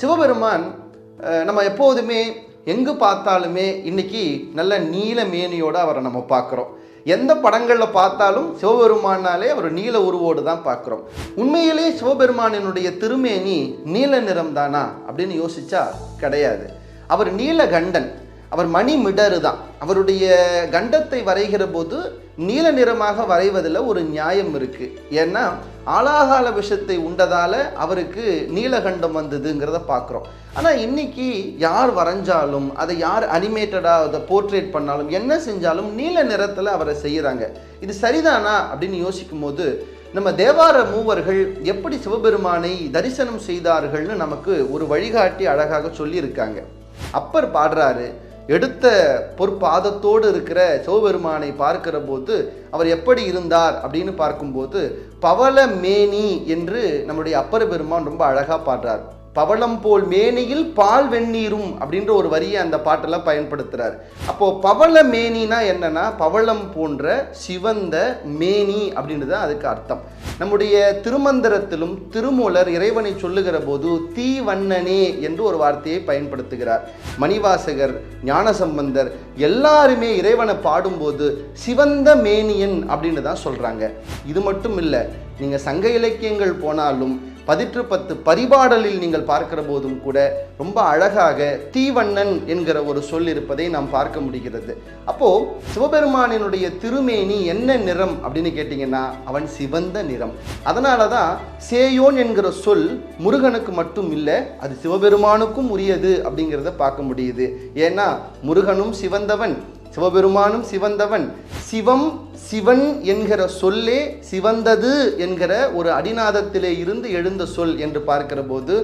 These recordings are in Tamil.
சிவபெருமான் நம்ம எப்போதுமே எங்கு பார்த்தாலுமே இன்னைக்கு நல்ல நீல மேனியோட அவரை நம்ம பார்க்குறோம். எந்த படங்களில் பார்த்தாலும் சிவபெருமானாலே அவர் நீல உருவோடு தான் பார்க்குறோம். உண்மையிலே சிவபெருமானினுடைய திருமேனி நீல நிறம் தானா அப்படின்னு யோசிச்சா கிடையாது. அவர் நீலகண்டன் அவர் மணி மிடரு தான் அவருடைய கண்டத்தை வரைகிற போது நீல நிறமாக வரைவதில் ஒரு நியாயம் இருக்கு. ஏன்னா ஆலாகால விஷத்தை உண்டதால அவருக்கு நீலகண்டம் வந்ததுங்கிறத பார்க்குறோம். ஆனால் இன்னைக்கு யார் வரைஞ்சாலும் அதை யார் அனிமேட்டடாக அதை போர்ட்ரேட் பண்ணாலும் என்ன செஞ்சாலும் நீல நிறத்தில் அவரை செய்கிறாங்க. இது சரிதானா அப்படின்னு யோசிக்கும் போது நம்ம தேவார மூவர்கள் எப்படி சிவபெருமானை தரிசனம் செய்தார்கள்னு நமக்கு ஒரு வழிகாட்டி அழகாக சொல்லியிருக்காங்க. அப்பர் பாடுறாரு எடுத்த பொற்பாதத்தோடு இருக்கிற சிவபெருமானை பார்க்கிற போது அவர் எப்படி இருந்தார் அப்படின்னு பார்க்கும்போது பவள மேனி என்று நம்முடைய அப்பர் பெருமான் ரொம்ப அழகாக பாடுறார். பவளம் போல் மேனியில் பால் வெந்நீரும் அப்படின்ற ஒரு வரியை அந்த பாட்டில் பயன்படுத்துகிறார் அப்போது பவள மேனினா என்னென்னா பவளம் போன்ற சிவந்த மேனி அப்படின்றது தான் அதுக்கு அர்த்தம். நம்முடைய திருமந்திரத்திலும் திருமூலர் இறைவனை சொல்லுகிற போது தீவண்ணனே என்று ஒரு வார்த்தையை பயன்படுத்துகிறார். மணிவாசகர் ஞானசம்பந்தர் எல்லாருமே இறைவனை பாடும்போது சிவந்த மேனியன் அப்படின்னு தான் சொல்கிறாங்க இது மட்டும் இல்லை நீங்கள் சங்க இலக்கியங்கள் போனாலும் பதிற்று பத்து பரிபாடலில் நீங்கள் பார்க்கிற போதும் கூட ரொம்ப அழகாக தீவண்ணன் என்கிற ஒரு சொல் இருப்பதை நாம் பார்க்க முடிகிறது. அப்போ சிவபெருமானினுடைய திருமேனி என்ன நிறம் அப்படின்னு கேட்டிங்கன்னா அவன் சிவந்த நிறம். அதனால தான் சேயோன் என்கிற சொல் முருகனுக்கு மட்டும் இல்லை அது சிவபெருமானுக்கும் உரியது அப்படிங்கிறத பார்க்க முடியுது. ஏன்னா முருகனும் சிவந்தவன் சிவபெருமானும் சிவந்தவன் சிவம் சிவன் என்கிற சொல்லே சிவந்தது என்கிற ஒரு அடிநாதத்திலே இருந்து எழுந்த சொல் என்று பார்க்கிற போது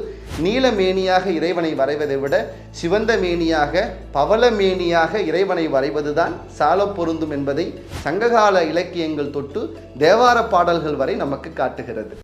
நீலமேனியாக இறைவனை வரைவதை விட சிவந்த மேனியாக பவளமேனியாக இறைவனை வரைவதுதான் சால பொருந்தும் என்பதை சங்ககால இலக்கியங்கள் தொட்டு தேவார பாடல்கள் வரை நமக்கு காட்டுகிறது.